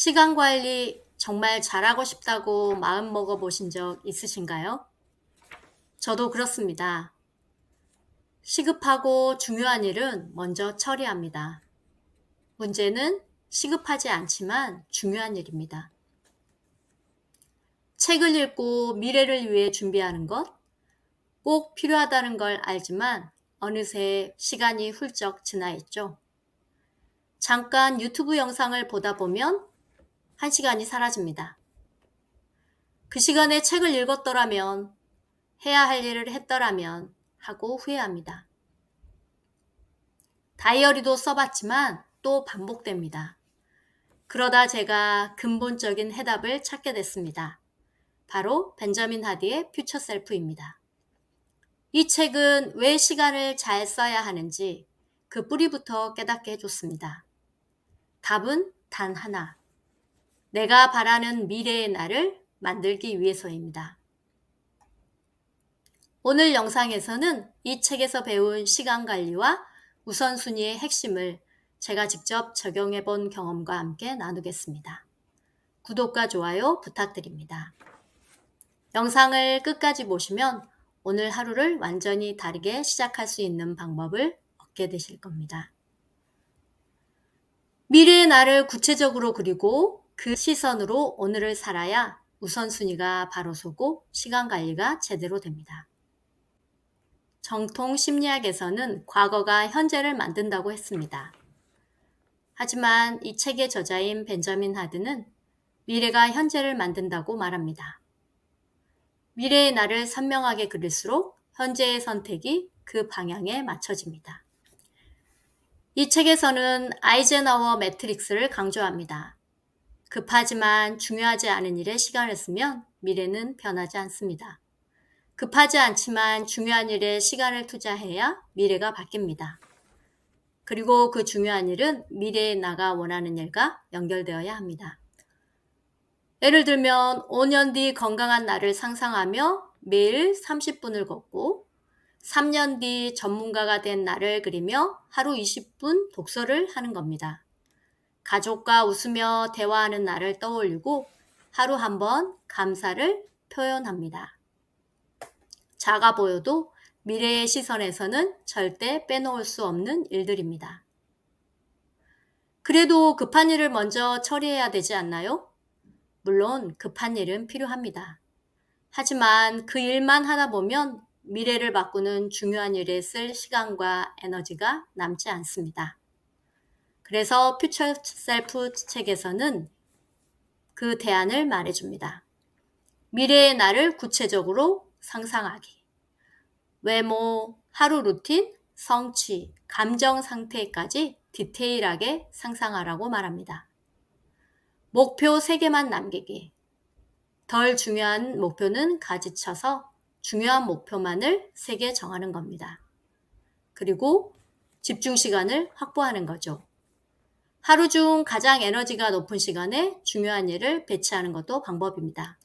시간 관리 정말 잘하고 싶다고 마음 먹어 보신 적 있으신가요? 저도 그렇습니다. 시급하고 중요한 일은 먼저 처리합니다. 문제는 시급하지 않지만 중요한 일입니다. 책을 읽고 미래를 위해 준비하는 것, 꼭 필요하다는 걸 알지만 어느새 시간이 훌쩍 지나 있죠. 잠깐 유튜브 영상을 보다 보면 한 시간이 사라집니다. 그 시간에 책을 읽었더라면, 해야 할 일을 했더라면 하고 후회합니다. 다이어리도 써봤지만 또 반복됩니다. 그러다 제가 근본적인 해답을 찾게 됐습니다. 바로 벤자민 하디의 퓨처 셀프입니다. 이 책은 왜 시간을 잘 써야 하는지 그 뿌리부터 깨닫게 해줬습니다. 답은 단 하나. 내가 바라는 미래의 나를 만들기 위해서입니다. 오늘 영상에서는 이 책에서 배운 시간 관리와 우선순위의 핵심을 제가 직접 적용해 본 경험과 함께 나누겠습니다. 구독과 좋아요 부탁드립니다. 영상을 끝까지 보시면 오늘 하루를 완전히 다르게 시작할 수 있는 방법을 얻게 되실 겁니다. 미래의 나를 구체적으로 그리고 그 시선으로 오늘을 살아야 우선순위가 바로 서고 시간 관리가 제대로 됩니다. 정통 심리학에서는 과거가 현재를 만든다고 했습니다. 하지만 이 책의 저자인 벤자민 하드는 미래가 현재를 만든다고 말합니다. 미래의 나를 선명하게 그릴수록 현재의 선택이 그 방향에 맞춰집니다. 이 책에서는 아이젠하워 매트릭스를 강조합니다. 급하지만 중요하지 않은 일에 시간을 쓰면 미래는 변하지 않습니다. 급하지 않지만 중요한 일에 시간을 투자해야 미래가 바뀝니다. 그리고 그 중요한 일은 미래에 나가 원하는 일과 연결되어야 합니다. 예를 들면 5년 뒤 건강한 나를 상상하며 매일 30분을 걷고 3년 뒤 전문가가 된 나를 그리며 하루 20분 독서를 하는 겁니다. 가족과 웃으며 대화하는 나를 떠올리고 하루 한 번 감사를 표현합니다. 작아 보여도 미래의 시선에서는 절대 빼놓을 수 없는 일들입니다. 그래도 급한 일을 먼저 처리해야 되지 않나요? 물론 급한 일은 필요합니다. 하지만 그 일만 하다 보면 미래를 바꾸는 중요한 일에 쓸 시간과 에너지가 남지 않습니다. 그래서 퓨처 셀프 책에서는 그 대안을 말해줍니다. 미래의 나를 구체적으로 상상하기. 외모, 하루 루틴, 성취, 감정 상태까지 디테일하게 상상하라고 말합니다. 목표 3개만 남기기. 덜 중요한 목표는 가지쳐서 중요한 목표만을 3개 정하는 겁니다. 그리고 집중 시간을 확보하는 거죠. 하루 중 가장 에너지가 높은 시간에 중요한 일을 배치하는 것도 방법입니다.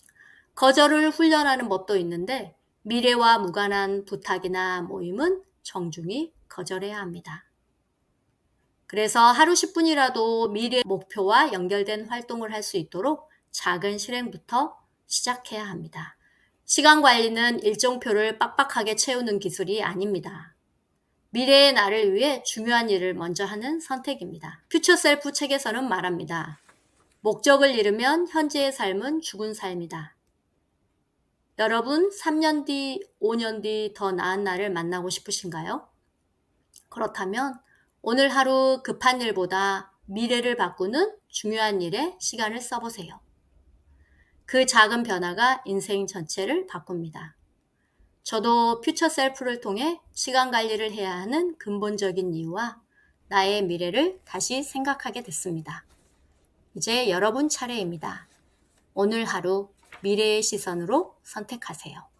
거절을 훈련하는 법도 있는데 미래와 무관한 부탁이나 모임은 정중히 거절해야 합니다. 그래서 하루 10분이라도 미래 목표와 연결된 활동을 할 수 있도록 작은 실행부터 시작해야 합니다. 시간 관리는 일정표를 빡빡하게 채우는 기술이 아닙니다. 미래의 나를 위해 중요한 일을 먼저 하는 선택입니다. 퓨처 셀프 책에서는 말합니다. 목적을 잃으면 현재의 삶은 죽은 삶이다. 여러분 3년 뒤, 5년 뒤 더 나은 나를 만나고 싶으신가요? 그렇다면 오늘 하루 급한 일보다 미래를 바꾸는 중요한 일에 시간을 써보세요. 그 작은 변화가 인생 전체를 바꿉니다. 저도 퓨처 셀프를 통해 시간 관리를 해야 하는 근본적인 이유와 나의 미래를 다시 생각하게 됐습니다. 이제 여러분 차례입니다. 오늘 하루 미래의 시선으로 선택하세요.